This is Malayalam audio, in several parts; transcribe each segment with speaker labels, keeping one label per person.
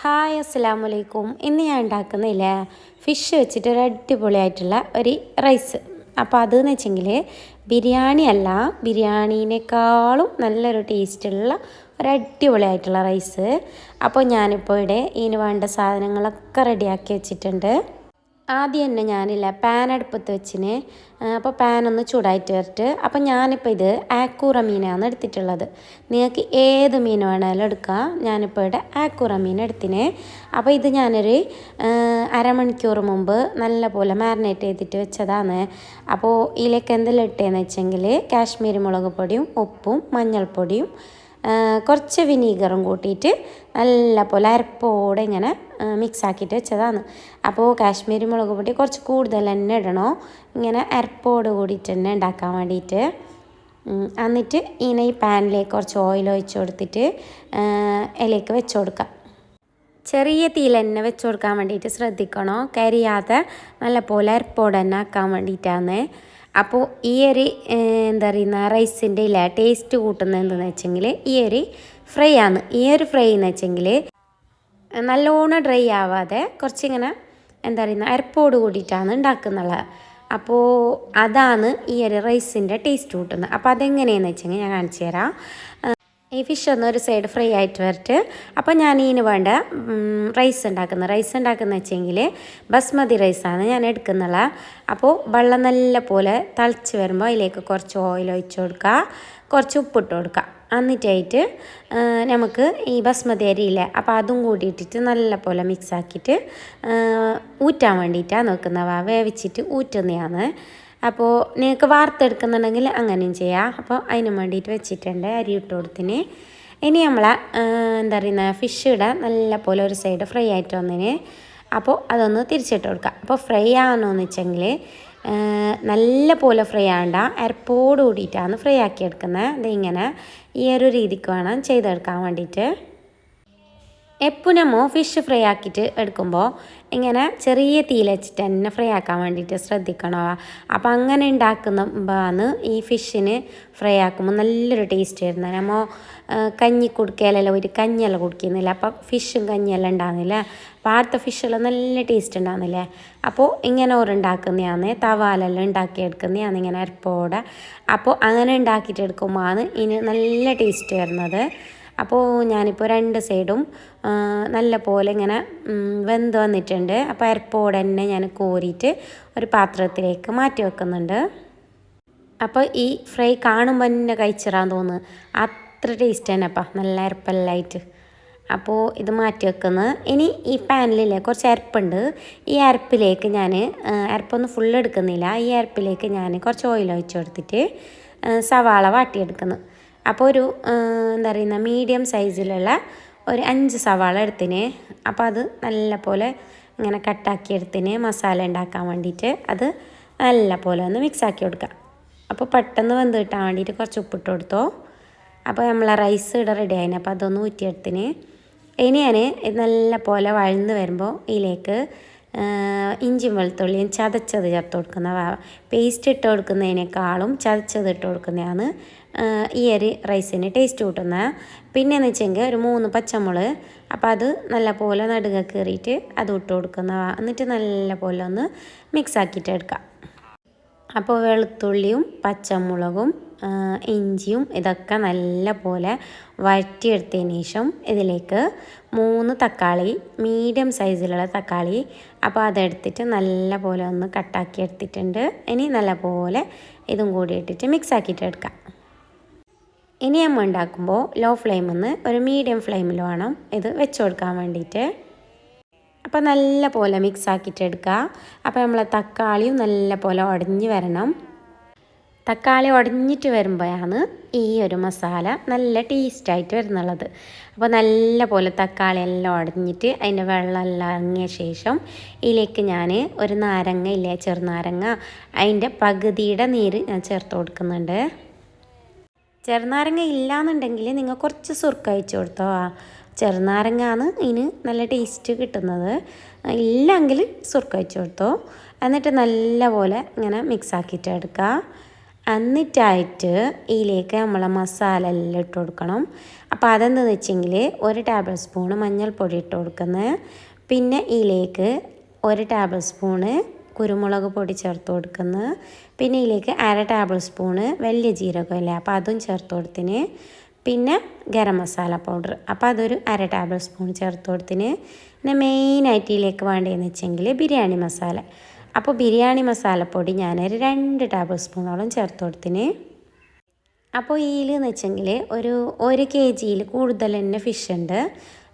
Speaker 1: ഹായ് അസ്സലാമു അലൈക്കും ഇന്ന് ഞാൻ ഉണ്ടാക്കുന്നില്ലേ ഫിഷ് വെച്ചിട്ട് ഒരു അടിപൊളിയായിട്ടുള്ള ഒരു റൈസ് അപ്പോൾ അതെന്ന് വെച്ചെങ്കിൽ ബിരിയാണി അല്ല ബിരിയാണീനേക്കാളും നല്ലൊരു ടേസ്റ്റുള്ള ഒരു അടിപൊളിയായിട്ടുള്ള റൈസ് അപ്പോൾ ഞാനിപ്പോൾ ഇവിടെ ഇതിന് വേണ്ട സാധനങ്ങളൊക്കെ റെഡിയാക്കി വെച്ചിട്ടുണ്ട്. ആദ്യം തന്നെ ഞാനില്ല പാൻ അടുപ്പത്ത് വെച്ചിന്. അപ്പോൾ പാൻ ഒന്ന് ചൂടായിട്ട് വരട്ട്. അപ്പോൾ ഞാനിപ്പോൾ ഇത് ആക്കൂറ മീനാണ് എടുത്തിട്ടുള്ളത്. നിങ്ങൾക്ക് ഏത് മീൻ വേണമെങ്കിലും എടുക്കാം. ഞാനിപ്പോൾ ഇവിടെ ആക്കൂറ മീൻ എടുത്തിന്. അപ്പോൾ ഇത് ഞാനൊരു അരമണിക്കൂർ മുമ്പ് നല്ല പോലെ മാരിനേറ്റ് ചെയ്തിട്ട് വെച്ചതാണ്. അപ്പോൾ ഇതിലേക്ക് എന്തെല്ലാം ഇട്ടേന്ന് വെച്ചെങ്കിൽ കാശ്മീരി മുളക് പൊടിയും ഉപ്പും മഞ്ഞൾപ്പൊടിയും കുറച്ച് വിനീഗറും കൂട്ടിയിട്ട് നല്ല പോലെ അരപ്പോടെ ഇങ്ങനെ മിക്സ് ആക്കിയിട്ട് വെച്ചതാണ്. അപ്പോൾ കാശ്മീരി മുളക് പൊടി കുറച്ച് കൂടുതൽ തന്നെ ഇടണോ? ഇങ്ങനെ അരപ്പോട് കൂടിയിട്ട് തന്നെ ഉണ്ടാക്കാൻ വേണ്ടിയിട്ട്. എന്നിട്ട് ഇങ്ങനെ ഈ പാനിലേക്ക് കുറച്ച് ഓയിൽ ഒഴിച്ച് കൊടുത്തിട്ട് ഇലയ്ക്ക് വെച്ച് കൊടുക്കാം ചെറിയ തീയിൽ തന്നെ വെച്ച് കൊടുക്കാൻ വേണ്ടിയിട്ട് ശ്രദ്ധിക്കണോ? കരിയാതെ നല്ല പോലെ അരപ്പോടെ തന്നെ ആക്കാൻ വേണ്ടിയിട്ടാണ്. അപ്പോൾ ഈ ഒരു എന്താ പറയുന്ന റൈസിന്റെ ഇല്ല ടേസ്റ്റ് കൂട്ടുന്നത് വെച്ചെങ്കിൽ ഈ ഒരു ഫ്രൈ ആണ്. ഈ ഒരു ഫ്രൈ എന്ന് വെച്ചെങ്കിൽ നല്ലോണം ഡ്രൈ ആവാതെ കുറച്ചിങ്ങനെ എന്താ പറയുന്ന അരപ്പോട് കൂടിയിട്ടാണ് ഉണ്ടാക്കുന്നുള്ളത്. അപ്പോൾ അതാണ് ഈ ഒരു റൈസിന്റെ ടേസ്റ്റ് കൂട്ടുന്നത്. അപ്പോൾ അതെങ്ങനെയാണെന്ന് വെച്ചെങ്കിൽ ഞാൻ കാണിച്ചു തരാം. ഈ ഫിഷ് ഒന്ന് ഒരു സൈഡ് ഫ്രൈ ആയിട്ട് വരട്ട്. അപ്പോൾ ഞാൻ ഇതിന് വേണ്ട റൈസ് ഉണ്ടാക്കുന്നത് റൈസ് ഉണ്ടാക്കുന്ന വെച്ചെങ്കിൽ ബസ്മതി റൈസാണ് ഞാൻ എടുക്കുന്നുള്ള. അപ്പോൾ വെള്ളം നല്ല പോലെ തളിച്ച് വരുമ്പോൾ അതിലേക്ക് കുറച്ച് ഓയിൽ ഒഴിച്ച് കൊടുക്കുക കുറച്ച് ഉപ്പിട്ട് കൊടുക്കുക. എന്നിട്ടായിട്ട് നമുക്ക് ഈ ബസ്മതി അരിയില്ല അപ്പോൾ അതും കൂടിയിട്ടിട്ട് നല്ല പോലെ മിക്സാക്കിയിട്ട് ഊറ്റാൻ വേണ്ടിയിട്ടാണ് നോക്കുന്നവ വേവിച്ചിട്ട് ഊറ്റുന്നതാണ്. അപ്പോൾ നിങ്ങൾക്ക് വാർത്തെടുക്കുന്നുണ്ടെങ്കിൽ അങ്ങനെയും ചെയ്യാം. അപ്പോൾ അതിന് വേണ്ടിയിട്ട് വെച്ചിട്ടുണ്ട് അരി ഇട്ട് കൊടുത്തിന്. ഇനി നമ്മൾ എന്താ പറയുന്ന ഫിഷ് ഇടാൻ നല്ല പോലെ ഒരു സൈഡ് ഫ്രൈ ആയിട്ട് വന്നതിന് അപ്പോൾ അതൊന്ന് തിരിച്ചിട്ട് കൊടുക്കുക അപ്പോൾ ഫ്രൈ ആകണമെന്ന് വെച്ചെങ്കിൽ നല്ല പോലെ ഫ്രൈ ആകണ്ട അരപ്പോട് കൂടിയിട്ടാണ് ഫ്രൈ ആക്കി എടുക്കുന്നത്. ഇതിങ്ങനെ ഈ ഒരു രീതിക്ക് വേണം ചെയ്തെടുക്കാൻ വേണ്ടിയിട്ട്. എപ്പോൾ നമ്മൾ ഫിഷ് ഫ്രൈ ആക്കിയിട്ട് എടുക്കുമ്പോൾ ഇങ്ങനെ ചെറിയ തീയിൽ വെച്ചിട്ട് തന്നെ ഫ്രൈ ആക്കാൻ വേണ്ടിയിട്ട് ശ്രദ്ധിക്കണോ. അപ്പോൾ അങ്ങനെ ഉണ്ടാക്കുമ്പോഴാണ് ഈ ഫിഷിന് ഫ്രൈ ആക്കുമ്പോൾ നല്ലൊരു ടേസ്റ്റ് വരുന്നത്. നമ്മൾ കഞ്ഞി കുടിക്കലല്ല ഒരു കഞ്ഞിയെല്ലാം കുടിക്കുന്നില്ല. അപ്പോൾ ഫിഷും കഞ്ഞിയെല്ലാം ഉണ്ടാകുന്നില്ല? അപ്പോൾ ആടുത്ത ഫിഷെല്ലാം നല്ല ടേസ്റ്റ് ഉണ്ടാകുന്നില്ലേ? അപ്പോൾ ഇങ്ങനെ ഓറുണ്ടാക്കുന്നതാണ് തവാലെല്ലാം ഉണ്ടാക്കിയെടുക്കുന്നതാണ് ഇങ്ങനെ അരപ്പോടെ. അപ്പോൾ അങ്ങനെ ഉണ്ടാക്കിയിട്ട് എടുക്കുമ്പോഴാണ് ഇതിന് നല്ല ടേസ്റ്റ് വരുന്നത്. അപ്പോൾ ഞാനിപ്പോൾ രണ്ട് സൈഡും നല്ല പോലെ ഇങ്ങനെ വെന്ത് വന്നിട്ടുണ്ട്. അപ്പോൾ അരപ്പോടെ തന്നെ ഞാൻ കോരിയിട്ട് ഒരു പാത്രത്തിലേക്ക് മാറ്റി വെക്കുന്നുണ്ട്. അപ്പോൾ ഈ ഫ്രൈ കാണുമ്പോൾ തന്നെ കഴിച്ചിറാൻ തോന്നുന്നു. അത്ര ടേസ്റ്റ് തന്നെ അപ്പം നല്ല അരപ്പല്ലായിട്ട്. അപ്പോൾ ഇത് മാറ്റി വെക്കുന്നത് ഇനി ഈ പാനിലില്ലേ കുറച്ച് അരപ്പുണ്ട്. ഈ അരപ്പിലേക്ക് ഞാൻ അരപ്പൊന്നും ഫുള്ള് എടുക്കുന്നില്ല. ഈ അരപ്പിലേക്ക് ഞാൻ കുറച്ച് ഓയിൽ ഒഴിച്ചു കൊടുത്തിട്ട് സവാള വാട്ടിയെടുക്കുന്നു. അപ്പോൾ ഒരു എന്താ പറയുന്ന മീഡിയം സൈസിലുള്ള ഒരു അഞ്ച് സവാള എടുത്തിന്. അപ്പോൾ അത് നല്ല പോലെ ഇങ്ങനെ കട്ടാക്കി എടുത്തിന് മസാല ഉണ്ടാക്കാൻ വേണ്ടിയിട്ട്. അത് നല്ല പോലെ ഒന്ന് മിക്സാക്കി കൊടുക്കുക അപ്പോൾ പെട്ടെന്ന് വെന്ത് കിട്ടാൻ വേണ്ടിയിട്ട് കുറച്ച് ഉപ്പിട്ട് കൊടുത്തോ. അപ്പോൾ നമ്മളെ റൈസ് ഇവിടെ റെഡി ആയിന്. അപ്പോൾ അതൊന്ന് ഊറ്റിയെടുത്തിന്. ഇനി ഞാൻ നല്ല പോലെ വഴന്ന് വരുമ്പോൾ ഇതിലേക്ക് ഇഞ്ചിയും വെളുത്തുള്ളിയും ചതച്ചത് ചേർത്ത് കൊടുക്കുന്ന പേസ്റ്റ് ഇട്ട് കൊടുക്കുന്നതിനേക്കാളും ചതച്ചത് ഇട്ട് കൊടുക്കുന്നതാണ് ഈ അരി റൈസിന് ടേസ്റ്റ് കൂട്ടുന്നത്. പിന്നെയെന്ന് വെച്ചെങ്കിൽ ഒരു മൂന്ന് പച്ചമുളക് അപ്പോൾ അത് നല്ല പോലെ നടുക കയറിയിട്ട് അത് ഇട്ട് കൊടുക്കുന്ന എന്നിട്ട് നല്ല പോലെ ഒന്ന് മിക്സ് ആക്കിയിട്ട് എടുക്കാം അപ്പോൾ വെളുത്തുള്ളിയും പച്ചമുളകും ഇഞ്ചിയും ഇതൊക്കെ നല്ല പോലെ വഴറ്റിയെടുത്തതിന് ശേഷം ഇതിലേക്ക് മൂന്ന് തക്കാളി മീഡിയം സൈസിലുള്ള തക്കാളി അപ്പോൾ അതെടുത്തിട്ട് നല്ല പോലെ ഒന്ന് കട്ടാക്കി എടുത്തിട്ടുണ്ട്. ഇനി നല്ല പോലെ ഇതും കൂടി ഇട്ടിട്ട് മിക്സ് ആക്കിയിട്ട് എടുക്കാം. ഇനി നമ്മൾ ഉണ്ടാക്കുമ്പോൾ ലോ ഫ്ലെയിമിൽ നിന്ന് ഒരു മീഡിയം ഫ്ലെയിമിൽ വേണം ഇത് വെച്ച് കൊടുക്കാൻ വേണ്ടിയിട്ട്. അപ്പോൾ നല്ല പോലെ മിക്സ് ആക്കിയിട്ട് എടുക്കുക. അപ്പോൾ നമ്മൾ തക്കാളിയും നല്ല പോലെ ഉടഞ്ഞ് വരണം. തക്കാളി ഉടഞ്ഞിട്ട് വരുമ്പോഴാണ് ഈ ഒരു മസാല നല്ല ടേസ്റ്റായിട്ട് വരുന്നുള്ളത്. അപ്പോൾ നല്ല പോലെ തക്കാളി എല്ലാം ഉടഞ്ഞിട്ട് അതിന്റെ വെള്ളമെല്ലാം ഇറങ്ങിയ ശേഷം ഇതിലേക്ക് ഞാൻ ഒരു നാരങ്ങ ഇല്ലേ ചെറുനാരങ്ങ അതിന്റെ പകുതിയുടെ നീര് ഞാൻ ചേർത്ത് കൊടുക്കുന്നുണ്ട്. ചെറുനാരങ്ങ ഇല്ലാന്നുണ്ടെങ്കിൽ നിങ്ങൾ കുറച്ച് സുർക്ക അയച്ചു കൊടുത്തോ. ആ ചെറുനാരങ്ങാണ് ഇതിന് നല്ല ടേസ്റ്റ് കിട്ടുന്നത്. ഇല്ലെങ്കിൽ സുർക്ക അയച്ചു കൊടുത്തോ. എന്നിട്ട് നല്ല പോലെ ഇങ്ങനെ മിക്സ് ആക്കിയിട്ട് എടുക്കുക. എന്നിട്ടായിട്ട് ഇതിലേക്ക് നമ്മളെ മസാല എല്ലാം ഇട്ട് കൊടുക്കണം. അപ്പോൾ അതെന്താണെന്ന് വെച്ചെങ്കിൽ ഒരു ടേബിൾ സ്പൂണ് മഞ്ഞൾപ്പൊടി ഇട്ട് കൊടുക്കുന്നത്. പിന്നെ ഇതിലേക്ക് ഒരു ടേബിൾ സ്പൂണ് കുരുമുളക് പൊടി ചേർത്ത് കൊടുക്കുന്നത് പിന്നെ ഇതിലേക്ക് അര ടേബിൾ സ്പൂണ് വലിയ ജീരകമല്ലേ അപ്പോൾ അതും ചേർത്ത് കൊടുത്തിന്. പിന്നെ ഗരം മസാല പൗഡർ അപ്പോൾ അതൊരു അര ടേബിൾ സ്പൂൺ ചേർത്ത് കൊടുത്തിന്. പിന്നെ മെയിനായിട്ട് ഇതിലേക്ക് വേണ്ടതെന്ന് വെച്ചെങ്കിൽ ബിരിയാണി മസാല. അപ്പോൾ ബിരിയാണി മസാലപ്പൊടി ഞാനൊരു രണ്ട് ടേബിൾ സ്പൂണോളം ചേർത്ത് കൊടുത്തിന്. അപ്പോൾ ഇതിലെന്ന് വെച്ചെങ്കിൽ ഒരു ഒരു കെ ജിയിൽ കൂടുതൽ തന്നെ ഫിഷ് ഉണ്ട്.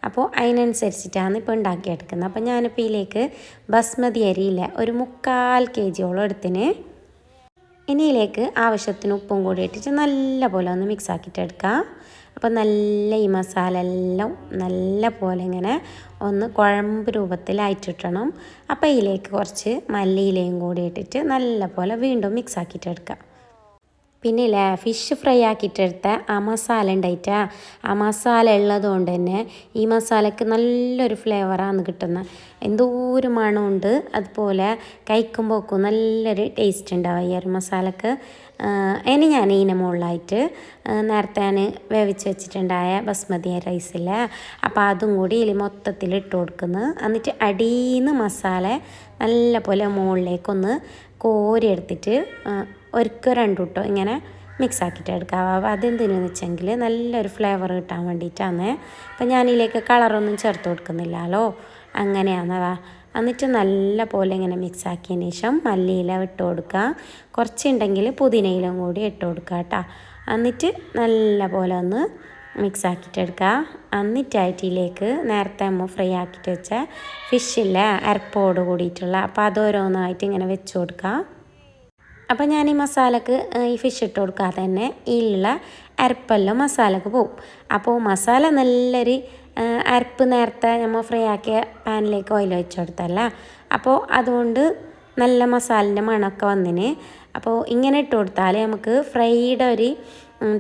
Speaker 1: അപ്പോൾ അതിനനുസരിച്ചിട്ടാണ് ഇപ്പോൾ ഉണ്ടാക്കിയെടുക്കുന്നത്. അപ്പോൾ ഞാനിപ്പോൾ ഇതിലേക്ക് ബസ്മതി അരിയില്ല ഒരു മുക്കാൽ കെ ജിയോളം എടുത്തിന് ഇനിയിലേക്ക് ആവശ്യത്തിന് ഉപ്പും കൂടി ഇട്ടിട്ട് നല്ല പോലെ ഒന്ന് മിക്സ് ആക്കിയിട്ട് എടുക്കാം. അപ്പോൾ നല്ല ഈ മസാല എല്ലാം നല്ല പോലെ ഇങ്ങനെ ഒന്ന് കുഴമ്പ് രൂപത്തിലായിട്ടിട്ടണം അപ്പോൾ ഇതിലേക്ക് കുറച്ച് മല്ലിയിലയും കൂടി ഇട്ടിട്ട് നല്ല പോലെ വീണ്ടും മിക്സ് ആക്കിയിട്ട് എടുക്കാം. പിന്നെ ഇല്ലേ ഫിഷ് ഫ്രൈ ആക്കിയിട്ടെടുത്ത ആ മസാല ഉണ്ടായിട്ടാ ആ മസാല ഉള്ളത് കൊണ്ട് തന്നെ ഈ മസാലയ്ക്ക് നല്ലൊരു ഫ്ലേവറാണ് കിട്ടുന്നത് എന്തോരം മണമുണ്ട് അതുപോലെ കഴിക്കുമ്പോഴേക്കും നല്ലൊരു ടേസ്റ്റ് ഉണ്ടാവും ഈ ഒരു മസാലക്ക്. ഇനി ഞാൻ ഇതിന് മുകളിലായിട്ട് നേരത്തെ ഞാൻ വേവിച്ച് വെച്ചിട്ടുണ്ടായ ബസ്മതി റൈസില്ല അപ്പോൾ അതും കൂടി ഇതിൽ മൊത്തത്തിൽ ഇട്ട് കൊടുക്കുന്നു. എന്നിട്ട് അടിയിൽ നിന്ന് മസാല നല്ല പോലെ മുകളിലേക്കൊന്ന് കോരി എടുത്തിട്ട് ഒരിക്കൽ രണ്ടു ഇങ്ങനെ മിക്സ് ആക്കിയിട്ട് എടുക്കാം. അപ്പോൾ അതെന്തിനെന്ന് വെച്ചെങ്കിൽ നല്ലൊരു ഫ്ലേവർ കിട്ടാൻ വേണ്ടിയിട്ടാണ്. അപ്പം ഞാനിതിലേക്ക് കളറൊന്നും ചേർത്ത് കൊടുക്കുന്നില്ലല്ലോ. അങ്ങനെയാണതാ എന്നിട്ട് നല്ല പോലെ ഇങ്ങനെ മിക്സ് ആക്കിയതിന് ശേഷം മല്ലിയില ഇട്ട് കൊടുക്കുക. കുറച്ചുണ്ടെങ്കിൽ പുതിനയിലും കൂടി ഇട്ട് കൊടുക്കുക കേട്ടോ. എന്നിട്ട് നല്ല പോലെ ഒന്ന് മിക്സ് ആക്കിയിട്ട് എടുക്കുക. എന്നിട്ടായിട്ടിലേക്ക് നേരത്തെ അമ്മ ഫ്രൈ ആക്കിയിട്ട് വെച്ച ഫിഷില്ല അരപ്പോട് കൂടിയിട്ടുള്ള. അപ്പോൾ അതോരോന്നായിട്ട് ഇങ്ങനെ വെച്ച് കൊടുക്കുക. അപ്പോൾ ഞാൻ ഈ മസാലക്ക് ഈ ഫിഷ് ഇട്ട് കൊടുക്കാതെ തന്നെ ഇതിലുള്ള അരപ്പെല്ലാം മസാലക്ക് പോവും. അപ്പോൾ മസാല നല്ലൊരു അരപ്പ് നേരത്തെ നമ്മൾ ഫ്രൈ ആക്കിയ പാനിലേക്ക് ഓയിൽ വെച്ച് കൊടുത്തല്ല അപ്പോൾ അതുകൊണ്ട് നല്ല മസാലിന്റെ മണമൊക്കെ വന്നിന്. അപ്പോൾ ഇങ്ങനെ ഇട്ട് കൊടുത്താൽ നമുക്ക് ഫ്രൈയുടെ ഒരു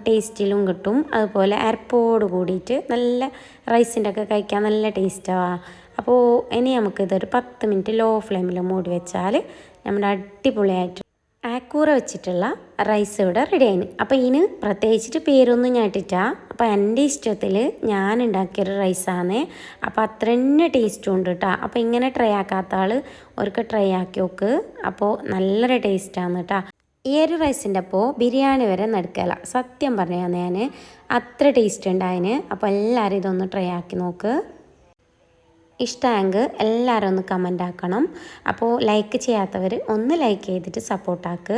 Speaker 1: ടേസ്റ്റിലും കിട്ടും. അതുപോലെ അരപ്പോട് കൂടിയിട്ട് നല്ല റൈസിന്റെ ഒക്കെ കഴിക്കാൻ നല്ല ടേസ്റ്റാണ് അപ്പോൾ ഇനി നമുക്കിതൊരു പത്ത് മിനിറ്റ് ലോ ഫ്ലെയിമിൽ മൂടി വെച്ചാൽ നമ്മുടെ അടിപൊളിയായിട്ട് ആക്കൂറ വെച്ചിട്ടുള്ള റൈസ് ഇവിടെ റെഡി ആയിന്. അപ്പോൾ ഇതിന് പ്രത്യേകിച്ചിട്ട് പേരൊന്നും ഞാൻ ഇട്ടിട്ടാ അപ്പോൾ എന്റെ ഇഷ്ടത്തിൽ ഞാൻ ഉണ്ടാക്കിയൊരു റൈസാണ് അപ്പോൾ അത്ര തന്നെ ടേസ്റ്റും ഉണ്ട് കേട്ടോ അപ്പോൾ ഇങ്ങനെ ട്രൈ ആക്കാത്ത ആൾ ഓർക്ക് ട്രൈ ആക്കി നോക്ക്. അപ്പോൾ നല്ലൊരു ടേസ്റ്റാണ് കേട്ടോ ഈ ഒരു റൈസിന്റെ അപ്പോൾ ബിരിയാണി വരെ നടക്കല സത്യം പറഞ്ഞാൽ ഞാൻ അത്ര ടേസ്റ്റ് ഉണ്ടായിന്. അപ്പോൾ എല്ലാവരും ഇതൊന്ന് ട്രൈ ആക്കി നോക്ക്. ഇഷ്ടമെങ്കിൽ എല്ലാവരും ഒന്ന് കമന്റ് ആക്കണം. അപ്പോൾ ലൈക്ക് ചെയ്യാത്തവർ ഒന്ന് ലൈക്ക് ചെയ്തിട്ട് സപ്പോർട്ടാക്ക്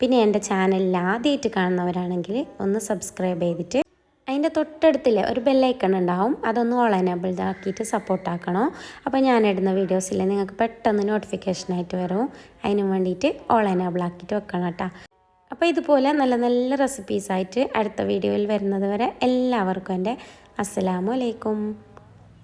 Speaker 1: പിന്നെ എന്റെ ചാനലിൽ ആദ്യമായിട്ട് കാണുന്നവരാണെങ്കിൽ ഒന്ന് സബ്സ്ക്രൈബ് ചെയ്തിട്ട് അതിന്റെ തൊട്ടടുത്തില്ലേ ഒരു ബെല്ലൈക്കൺ ഉണ്ടാവും. അതൊന്ന് ഓൾ എനേബിൾ ആക്കിയിട്ട് സപ്പോർട്ടാക്കണോ അപ്പോൾ ഞാൻ ഇടുന്ന വീഡിയോസിൽ നിങ്ങൾക്ക് പെട്ടെന്ന് നോട്ടിഫിക്കേഷനായിട്ട് വരും. അതിന് വേണ്ടിയിട്ട് ഓൾ എനേബിൾ ആക്കിയിട്ട് വെക്കണം കേട്ടോ അപ്പോൾ ഇതുപോലെ നല്ല നല്ല റെസിപ്പീസായിട്ട് അടുത്ത വീഡിയോയിൽ വരുന്നത് വരെ എല്ലാവർക്കും എന്റെ അസ്സലാമു